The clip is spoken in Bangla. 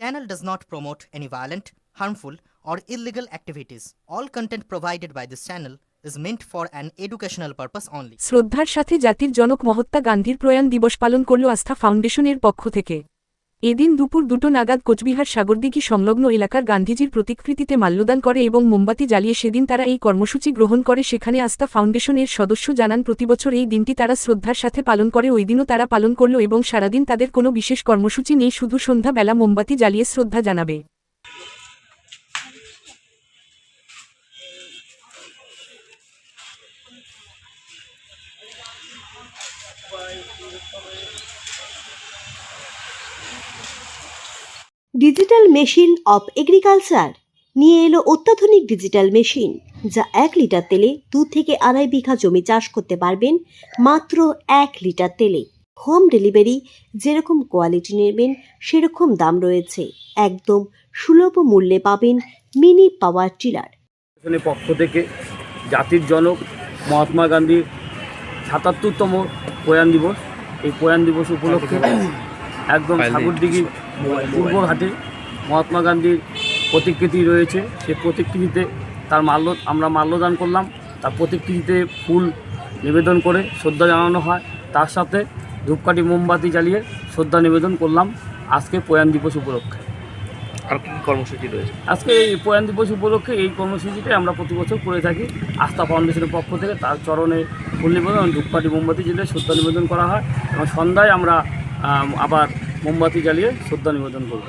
Channel does not promote any violent, harmful, or illegal activities. All content provided by this channel is meant for an educational purpose only. শ্রদ্ধার সাথে জাতির জনক মহাত্মা গান্ধীর প্রয়াণ দিবস পালন করল আস্থা ফাউন্ডেশনের পক্ষ থেকে এদিন দুপুর দুটো নাগাদ কোচবিহার সাগরদিঘি সংলগ্ন এলাকার গান্ধীজির প্রতিকৃতিতে মাল্যদান করে এবং মোমবাতি জ্বালিয়ে সেদিন তারা এই কর্মসূচি গ্রহণ করে। সেখানে আস্থা ফাউন্ডেশনের সদস্য জানান প্রতিবছর এই দিনটি তারা শ্রদ্ধার সাথে পালন করে। ওই দিনও তারা পালন করল এবং সারাদিন তাদের কোনো বিশেষ কর্মসূচি নেই, শুধু সন্ধ্যাবেলা মোমবাতি জ্বালিয়ে শ্রদ্ধা জানাবে। ডিজিটাল মেশিন অফ এগ্রিকালচার নিয়ে এলো অত্যাধুনিক ডিজিটাল মেশিন, যা এক লিটার তেলে দু থেকে আড়াই বিঘা জমি চাষ করতে পারবেন মাত্র এক লিটার তেলে। হোম ডেলিভারি যেরকম কোয়ালিটি নেবেন, সেরকম দাম রয়েছে। একদম সুলভ মূল্যে পাবেন মিনি পাওয়ার টিলার। পক্ষ থেকে জাতির জনক মহাত্মা গান্ধীর সাতাত্তরতম প্রয়াণ দিবস। এই প্রয়াণ দিবস উপলক্ষে একদম সাগরদিঘি পূর্বঘাটে মহাত্মা গান্ধীর প্রতিকৃতি রয়েছে। সেই প্রতিকৃতিতে তার মাল্য আমরা মাল্যদান করলাম। তার প্রতিকৃতিতে ফুল নিবেদন করে শ্রদ্ধা জানানো হয়। তার সাথে ধূপকাঠি মোমবাতি জ্বালিয়ে শ্রদ্ধা নিবেদন করলাম। আজকে প্রয়াণ দিবস উপলক্ষে। আর কি কর্মসূচি রয়েছে? আজকে এই প্রয়াণ দিবস উপলক্ষে এই কর্মসূচিটাই আমরা প্রতি বছর করে থাকি। আস্থা ফাউন্ডেশনের পক্ষ থেকে তার চরণে ফুল নিবেদন ধূপকাঠি মোমবাতি জ্বালিয়ে শ্রদ্ধা নিবেদন করা হয়। এবং সন্ধ্যায় আমরা আম, আবার মোমবাতি জ্বালিয়ে শ্রদ্ধা নিবেদন করব।